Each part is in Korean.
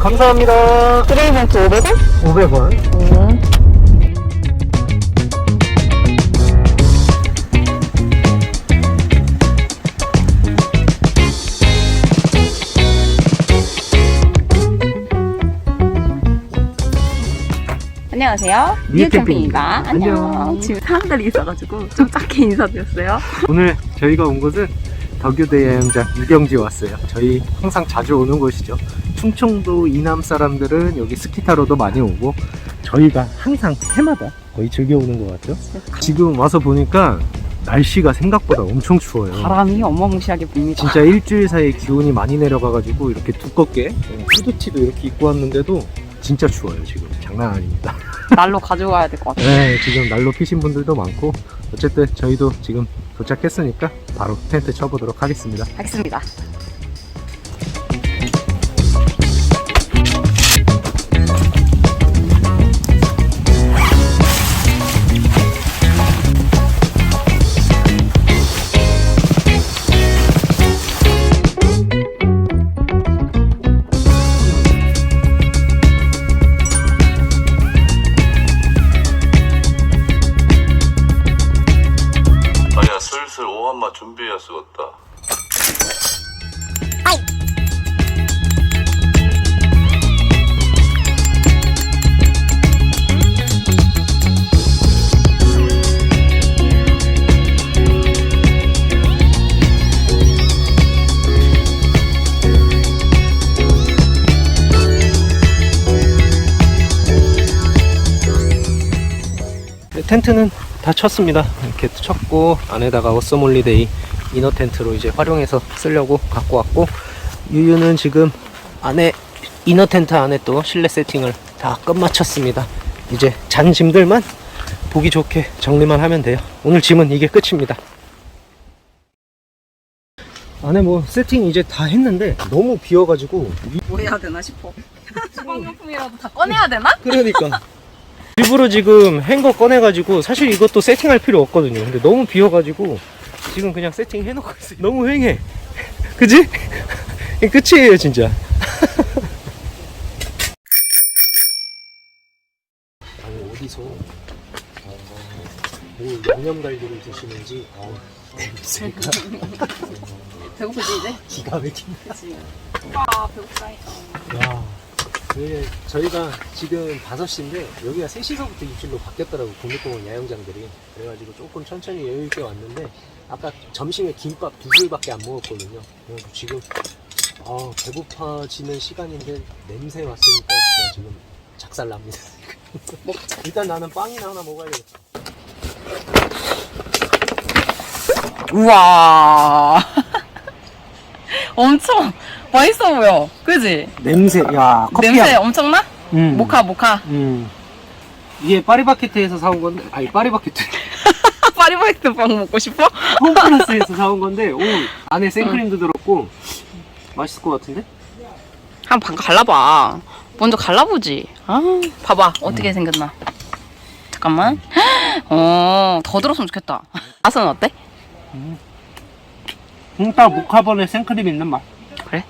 감사합니다. 트레이먼트 500원? 500원. 안녕하세요. 리에캠핑입니다. 캠핑입니다. 안녕. 안녕. 지금 사람들이 있어가지고 좀 작게 인사드렸어요. 오늘 저희가 온 곳은 덕유대 야영장 유경지 왔어요. 저희 항상 자주 오는 곳이죠. 충청도 이남 사람들은 여기 스키 타러도 많이 오고 저희가 항상 해마다 거의 즐겨 오는 것 같죠. 지금 와서 보니까 날씨가 생각보다 엄청 추워요. 바람이 어마무시하게 붑니다. 진짜 일주일 사이에 기온이 많이 내려가가지고 이렇게 두껍게 후드티도 이렇게 입고 왔는데도 진짜 추워요 지금 장난 아닙니다. 날로 가져가야 될 것 같아요. 네 지금 난로 피신 분들도 많고 어쨌든 저희도 지금 도착했으니까 바로 텐트 쳐보도록 하겠습니다. 하겠습니다. 텐트는 다 쳤습니다. 이렇게 쳤고 안에다가 어썸홀리데이 이너 텐트로 이제 활용해서 쓰려고 갖고 왔고 유유는 지금 안에 이너 텐트 안에 또 실내 세팅을 다 끝마쳤습니다. 이제 잔 짐들만 보기 좋게 정리만 하면 돼요. 오늘 짐은 이게 끝입니다. 안에 뭐 세팅 이제 다 했는데 너무 비어가지고 뭐 해야 되나 싶어. 주방용품이라도 다 꺼내야 되나? 그러니까 일부러 지금 행거 꺼내가지고 사실 이것도 세팅할 필요 없거든요 근데 너무 비어가지고 지금 그냥 세팅 해놓고 있어요 너무 휑해 그지? 끝이에요 진짜 아니 어디서 뭐 양념 갈비를 드시는지 어우 냄새가 배고프지 이제? 기가 막힌다 그치. 아 배고프다. 야, 네, 저희가 지금 5시인데 여기가 3시서부터 입질로 바뀌었더라고 국립공원 야영장들이. 그래가지고 조금 천천히 여유 있게 왔는데 아까 점심에 김밥 두 줄밖에 안 먹었거든요. 그래서 지금 아, 배고파지는 시간인데 냄새 맡으니까 진짜 지금 작살납니다. 일단 나는 빵이나 하나 먹어야겠다. 우와. 엄청 맛있어 보여. 그지? 냄새 야 냄새 엄청나? 음. 모카 모카. 음. 이게 파리바게트에서 사온 건데 아니 파리바게트 파리바게트 빵 먹고 싶어? 홈플러스에서 사온 건데 오 안에 생크림도 들었고 맛있을 것 같은데? 한 번 갈라봐. 먼저 갈라보지. 아, 봐봐. 어떻게 생겼나. 잠깐만. 어, 더 들었으면 좋겠다. 맛은 어때? 홍타 모카본에 생크림 있는 맛. 그래?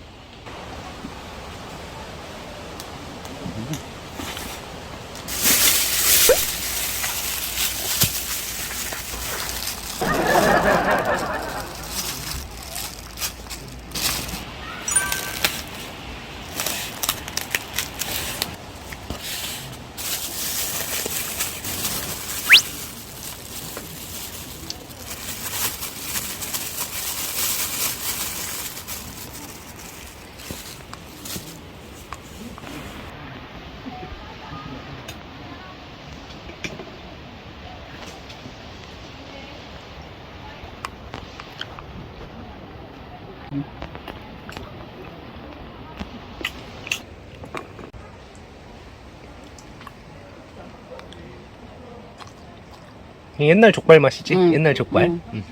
옛날 족발 맛이지? 응. 옛날 족발. 응.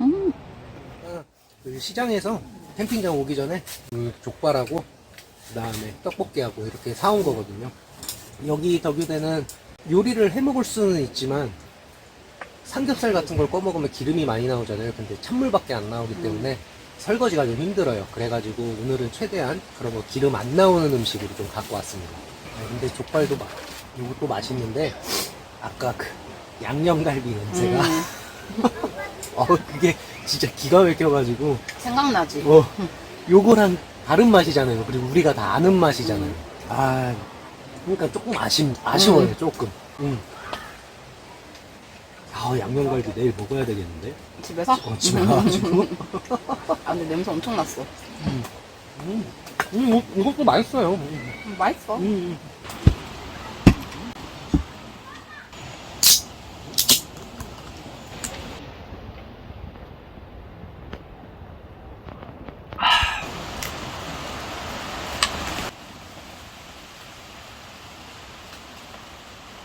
응. 그 시장에서 캠핑장 오기 전에 이 족발하고 그다음에 떡볶이하고 이렇게 사온 거거든요. 여기 덕유대는 요리를 해 먹을 수는 있지만 삼겹살 같은 걸 꺼먹으면 기름이 많이 나오잖아요. 근데 찬물밖에 안 나오기 때문에 설거지가 좀 힘들어요. 그래가지고 오늘은 최대한 그런 거 기름 안 나오는 음식으로 좀 갖고 왔습니다. 아, 근데 족발도 막 이것도 맛있는데 아까 그 양념갈비 냄새가 어 그게 진짜 기가 막혀가지고 생각나지? 어 요거랑 다른 맛이잖아요. 그리고 우리가 다 아는 맛이잖아요. 아 그러니까 조금 아쉽 아쉬워요. 조금. 음. 아 양념갈비 내일 먹어야 되겠는데? 집에서? 어, 집에 가가지고. 아, 근데 냄새 엄청 났어. 음, 음, 이거- 이것도 맛있어요. 음, 음, 맛있어. 음.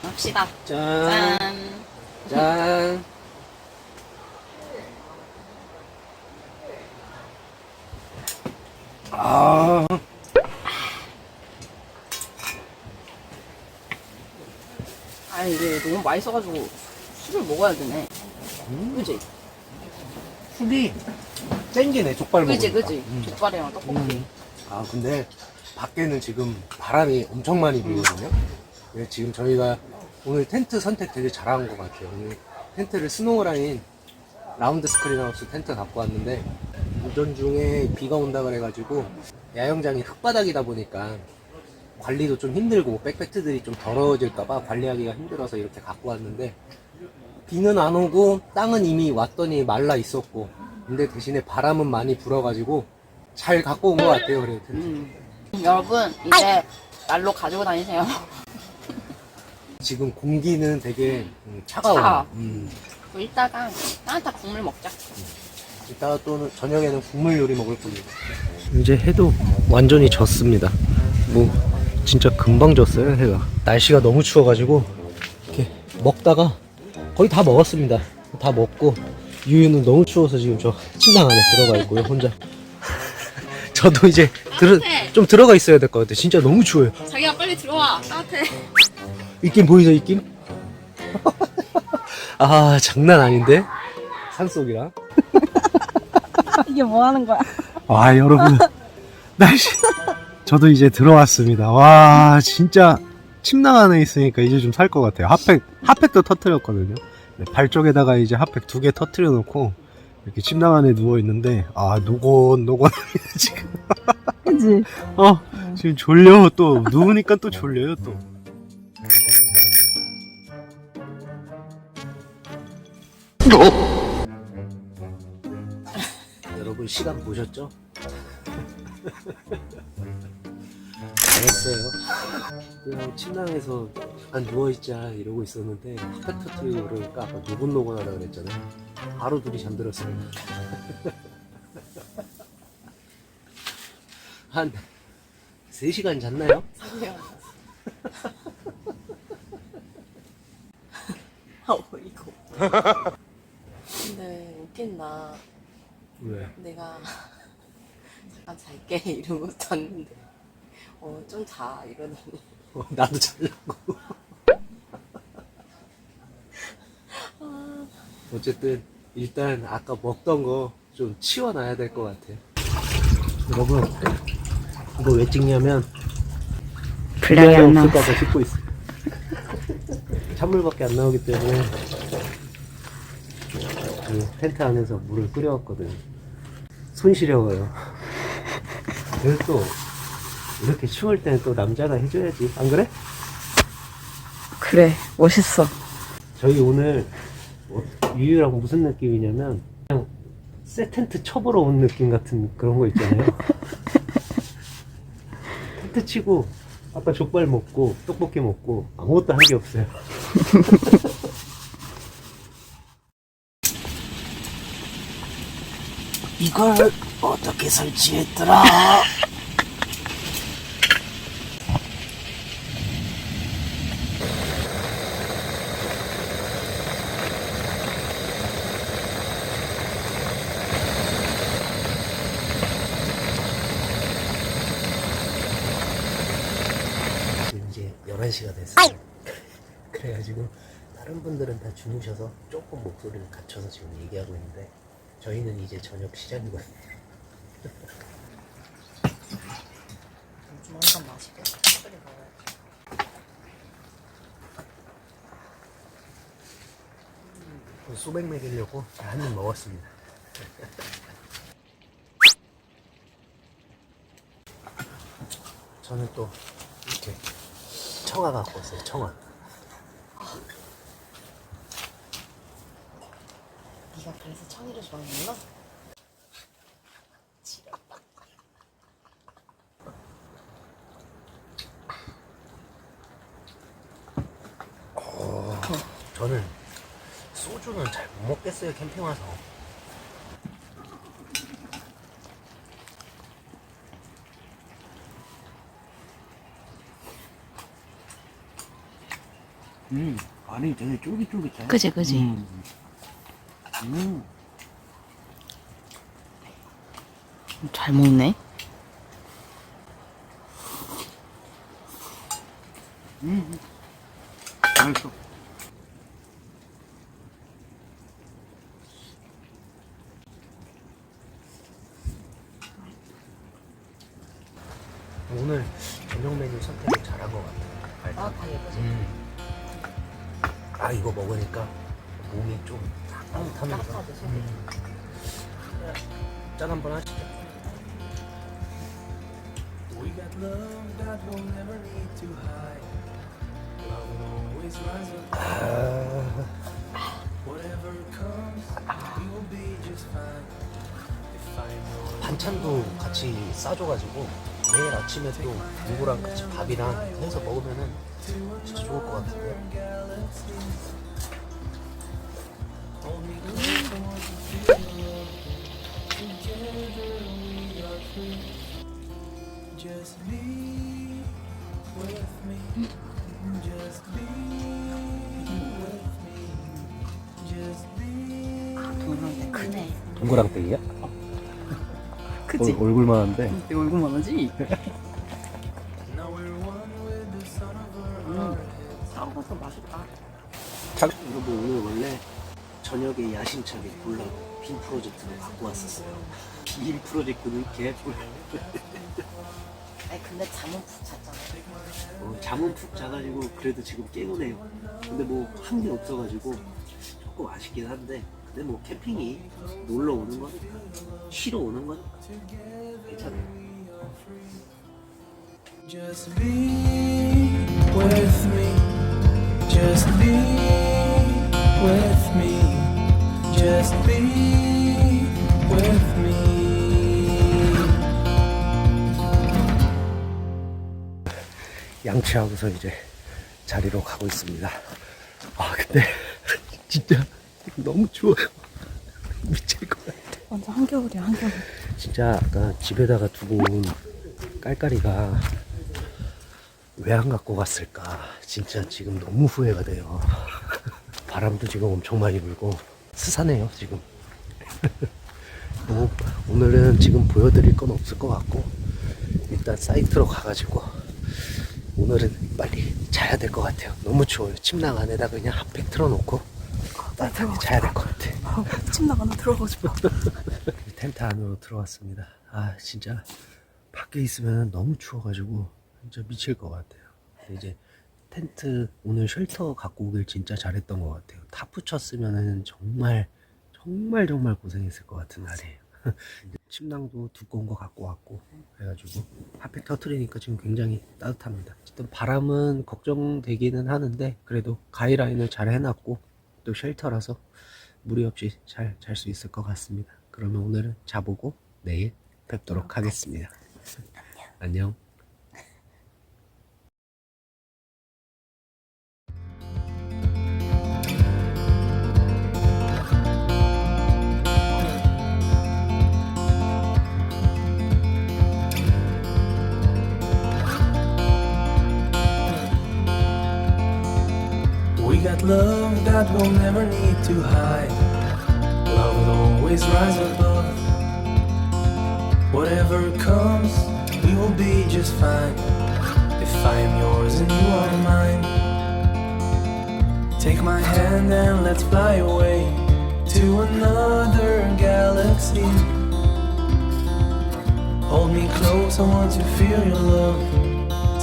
합시다. 짠. 짠. 짠. 아. 아니, 이게 너무 맛있어가지고 술을 먹어야 되네. 음, 그지? 술이 땡기네, 족발 먹으니까. 그지, 그지? 음. 족발이랑 떡볶이. 음. 아, 근데 밖에는 지금 바람이 엄청 많이 불거든요. 예, 지금 저희가 오늘 텐트 선택 되게 잘한 것 같아요. 오늘 텐트를 스노우라인 라운드 스크린 하우스 텐트 갖고 왔는데 운전 중에 비가 온다 그래가지고 야영장이 흙바닥이다 보니까 관리도 좀 힘들고 백패트들이 좀 더러워질까봐 관리하기가 힘들어서 이렇게 갖고 왔는데 비는 안 오고 땅은 이미 왔더니 말라 있었고 근데 대신에 바람은 많이 불어가지고 잘 갖고 온 것 같아요 그래도 텐트. 음. 여러분, 이제 날로 가지고 다니세요. 지금 공기는 되게 음, 차가워요 차가워. 음. 이따가 따뜻한 국물 먹자. 이따가 또 저녁에는 국물 요리 먹을 겁니다. 이제 해도 완전히 졌습니다. 뭐 진짜 금방 졌어요 해가. 날씨가 너무 추워가지고 이렇게 먹다가 거의 다 먹었습니다. 다 먹고 유유는 너무 추워서 지금 저 침낭 안에 들어가 있고요 혼자. 저도 이제 들어, 좀 들어가 있어야 될 것 같아요. 진짜 너무 추워요. 자기가 빨리 들어와. 따뜻해. 입김 보이죠 입김? 아 장난 아닌데? 산속이라. 이게 뭐 하는 거야? 와 여러분. 날씨. 저도 이제 들어왔습니다. 와 진짜 침낭 안에 있으니까 이제 좀 살 것 같아요. 핫팩 핫팩도 터트렸거든요. 네, 발 쪽에다가 이제 핫팩 두 개 터트려 놓고 이렇게 침낭 안에 누워 있는데 아 노곤 노곤합니다 지금. 그지? 어 지금 졸려. 또 누우니까 또 졸려요 또 여러분 시간 보셨죠? 잘했어요. 그냥 침낭에서 약간 누워있자 이러고 있었는데 핫팩 터트리고 그러니까 아까 노곤노곤 하다 그랬잖아요. 바로 둘이 잠들었어요. 한 3시간 잤나요? 아 근데 웃긴다 왜? 내가 잠깐 잘게 이러고 잤는데 어 좀 자 이러더니 어, 나도 잘라고. 어쨌든 일단 아까 먹던 거 좀 치워놔야 될 것 같아요. 여러분 이거 왜 찍냐면 분량이 안 나와. 없을까봐 찍고 있어. 찬물밖에 안 나오기 때문에 이 텐트 안에서 물을 끓여왔거든. 손 시려워요. 그래서 또 이렇게 추울 때는 또 남자가 해줘야지. 안 그래? 그래, 멋있어. 저희 오늘 뭐 유유랑 무슨 느낌이냐면 그냥 새 텐트 쳐보러 온 느낌 같은 그런 거 있잖아요. 텐트 치고 아까 족발 먹고 떡볶이 먹고 아무것도 한 게 없어요. 이걸 어떻게 설치했더라? 이제 11시가 됐어요. 그래가지고 다른 분들은 다 주무셔서 조금 목소리를 갖춰서 지금 얘기하고 있는데 저희는 이제 저녁 시작이거든요. 좀 한잔 마시고 빨리 먹어야지. 소백 먹이려고 한 입 먹었습니다. 저는 또 이렇게 청아 갖고 왔어요. 청아. 네가 그래서 청이를 좋아하는구나? 저는 소주는 잘 못 먹겠어요. 캠핑 와서. 음, 안이 되게 쫄깃쫄깃해. 그지 그지. 음. 음. 잘 먹네. 음. 맛있어. 오늘 저녁 메뉴 선택을 잘한 것 같아요. 아, 다 예쁘지? 음. 아 이거 먹으니까 몸이 좀 따뜻하면서 따뜻하죠, 속이. 음. 짠 한번 하시죠. We got love that we'll never need to hide. Love will always rise above. Whatever comes, we will be just fine. If I know 반찬도 같이 싸줘가지고 내일 아침에 또 누구랑 같이 밥이랑 해서 먹으면은 진짜 좋을 것 같은데. 동그랑땡이야? 크지. 얼굴만 한데. 내 얼굴만 하지? Heart. 썩어서 맛있다. 여러분 오늘 원래 저녁에 야심차게 보려고 빔 프로젝트를 갖고 왔었어요. 빔 프로젝트는 개뿔. 아니, 근데 잠은 푹 잤잖아. 어, 잠은 푹 자가지고 그래도 지금 깨우네요. 근데 뭐 한 게 없어가지고 조금 아쉽긴 한데 근데 뭐 캠핑이 놀러 오는 거니까 쉬러 오는 거니까 괜찮아요. Just be with me. Just be with me. Just be with me. 양치하고서 이제 자리로 가고 있습니다. 아 근데 진짜 너무 추워요. 미칠 것 같아. 완전 한겨울이야 한겨울. 진짜 아까 집에다가 두고 온 깔깔이가 왜 안 갖고 갔을까 진짜 지금 너무 후회가 돼요 바람도 지금 엄청 많이 불고 스산해요 지금 뭐, 오늘은 지금 보여드릴 건 없을 것 같고 일단 사이트로 가가지고 오늘은 빨리 자야 될 것 같아요 너무 추워요 침낭 안에다 그냥 핫팩 틀어놓고 따뜻하게 자야 될 것 같아 침낭 안에 들어가고 싶어. 텐트 안으로 들어왔습니다. 아 진짜 밖에 있으면 너무 추워가지고 진짜 미칠 것 같아요. 근데 이제 텐트 오늘 쉘터 갖고 오길 진짜 잘했던 것 같아요. 타프 쳤으면은 정말 정말 정말 고생했을 것 같은 날이에요. 침낭도 두꺼운 거 갖고 왔고 그래가지고 핫팩 터트리니까 지금 굉장히 따뜻합니다. 어쨌든 바람은 걱정되기는 하는데 그래도 가이라인을 잘 해놨고 또 쉘터라서 무리 없이 잘 잘 수 있을 것 같습니다. 그러면 오늘은 자보고 내일 뵙도록 하겠습니다. 안녕. That we'll never need to hide. Love will always rise above. Whatever comes, we will be just fine. If I am yours and you are mine. Take my hand and let's fly away to another galaxy. Hold me close, I want to feel your love.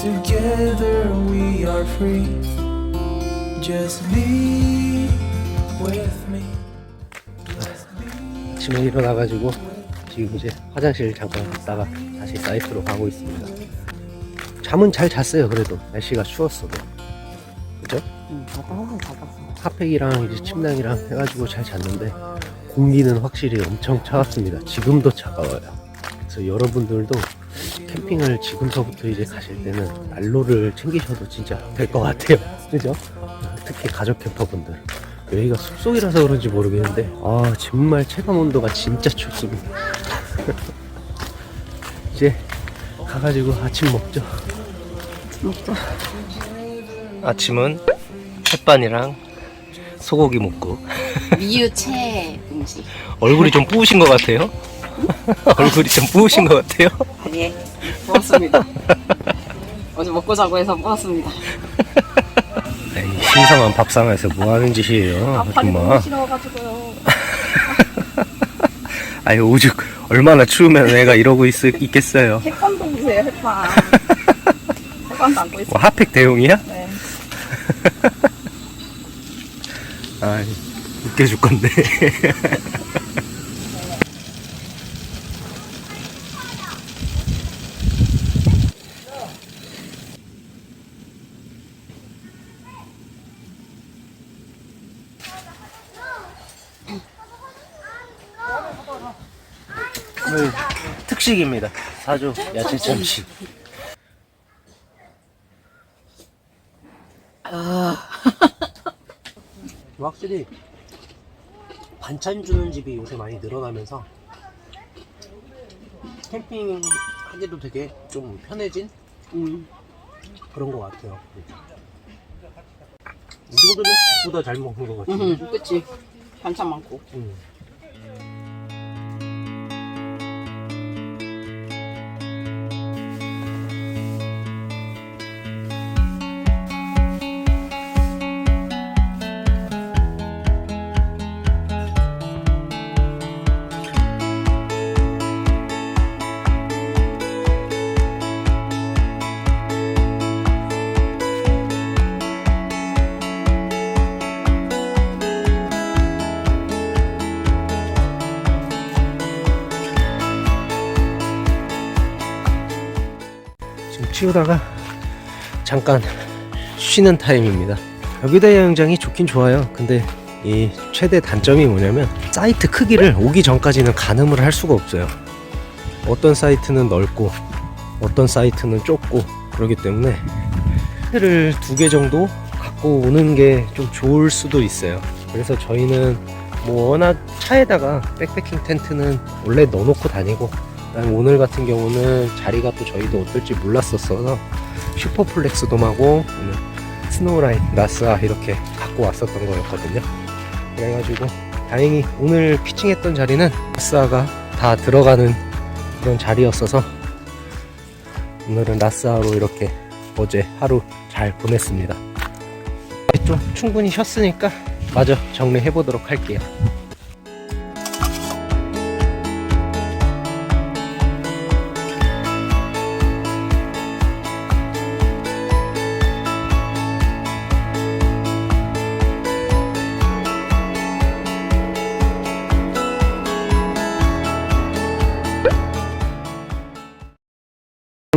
Together we are free. Just be with me. 아침에 일어나가지고 지금 이제 화장실 잠깐 갔다가 다시 사이트로 가고 있습니다. 잠은 잘 잤어요. 그래도 날씨가 추웠어도. 그죠? 응, 항상 잡았어. 핫팩이랑 이제 침낭이랑 해가지고 잘 잤는데 공기는 확실히 엄청 차갑습니다. 지금도 차가워요. 그래서 여러분들도 캠핑을 지금서부터 이제 가실 때는 난로를 챙기셔도 진짜 될 것 같아요. 그죠? 특히 가족 캠퍼분들. 여기가 숲속이라서 그런지 모르겠는데 아 정말 체감 온도가 진짜 춥습니다. 이제 가가지고 아침 먹죠. 먹자. 아침은 햇반이랑 소고기 먹고 미유 최 음식. 얼굴이 좀 뿌우신 것 같아요. 얼굴이 좀 뿌우신 것 같아요. 아니, 먹었습니다. 어제 먹고 자고 해서 먹었습니다. 신성한 밥상에서 뭐 하는 짓이에요. 싫어가지고요. 아니 오죽 얼마나 추우면 애가 이러고 있, 있겠어요. 햇반도 보세요, 햇반. 햇반도 안고 있어. 뭐 핫팩 대용이야? 네. 아 웃겨 줄 건데. 오늘 특식입니다. 사조 야채 참치. 확실히 반찬 주는 집이 요새 많이 늘어나면서 캠핑 하기도 되게 좀 편해진 음. 그런 것 같아요. 이 정도면 집보다 잘 먹는 것 같아요. 음, 그치. 반찬 많고. 음. 지금 치우다가 잠깐 쉬는 타임입니다. 여기다 야영장이 좋긴 좋아요. 근데 이 최대 단점이 뭐냐면 사이트 크기를 오기 전까지는 가늠을 할 수가 없어요. 어떤 사이트는 넓고 어떤 사이트는 좁고 그러기 때문에 텐트를 두 개 정도 갖고 오는 게 좀 좋을 수도 있어요. 그래서 저희는 뭐 워낙 차에다가 백패킹 텐트는 원래 넣어놓고 다니고 오늘 같은 경우는 자리가 또 저희도 어떨지 몰랐었어서 슈퍼플렉스 돔하고 오늘 스노우라인 라스아 이렇게 갖고 왔었던 거였거든요. 그래가지고 다행히 오늘 피칭했던 자리는 라스아가 다 들어가는 그런 자리였어서 오늘은 라스아로 이렇게 어제 하루 잘 보냈습니다. 좀 충분히 쉬었으니까 마저 정리해 보도록 할게요.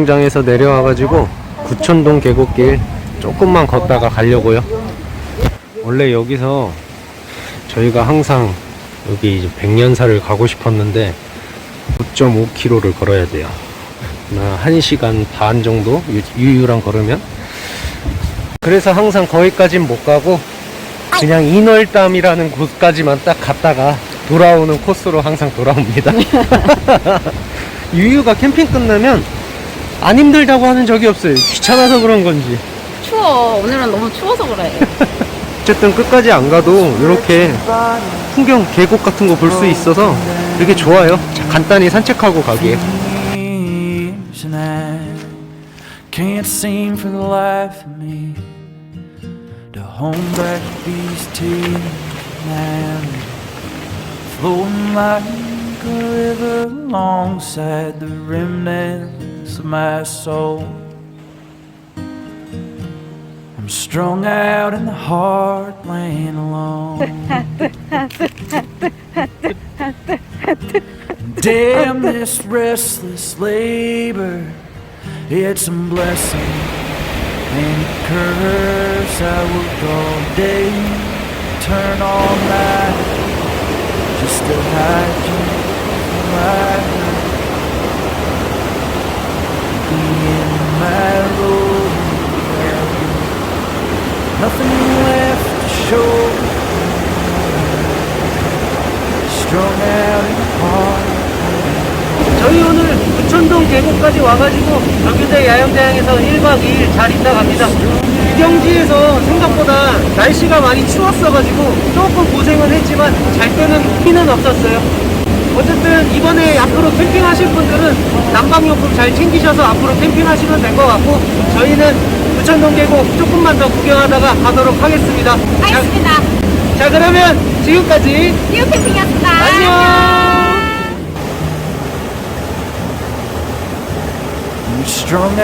장에서 내려와가지고 구천동 계곡길 조금만 걷다가 가려고요. 원래 여기서 저희가 항상 여기 이제 백년사를 가고 싶었는데 9.5km를 걸어야 돼요. 한 1시간 반 정도 유- 유유랑 걸으면 그래서 항상 거기까진 못 가고 그냥 인월담이라는 곳까지만 딱 갔다가 돌아오는 코스로 항상 돌아옵니다. 유유가 캠핑 끝나면 안 힘들다고 하는 적이 없어요. 귀찮아서 그런 건지. 추워. 오늘은 너무 추워서 그래. 어쨌든 끝까지 안 가도 이렇게 풍경 계곡 같은 거 볼 수 있어서 되게 좋아요. 자, 간단히 산책하고 가기에. can't seem for the life of me to home back these tears now. Flowing like a river alongside the remnants of my soul. I'm strung out in the heartland alone. Damn this restless labor, it's a blessing and a curse. I work all day, turn all night, just to hide you 저희 오늘 부천동 계곡까지 와가지고 정규대 야영장에서 1박 2일 잘 있다 갑니다. 유경지에서 생각보다 날씨가 많이 추웠어가지고 조금 고생은 했지만 잘 때는 피는 없었어요. 어쨌든 이번에 앞으로 캠핑하실 분들은 난방용품 잘 챙기셔서 앞으로 캠핑하시면 될 것 같고 저희는 부천동 계곡 조금만 더 구경하다가 가도록 하겠습니다. 알겠습니다. 자, 자 그러면 지금까지 뉴 캠핑이었습니다. 안녕. Strung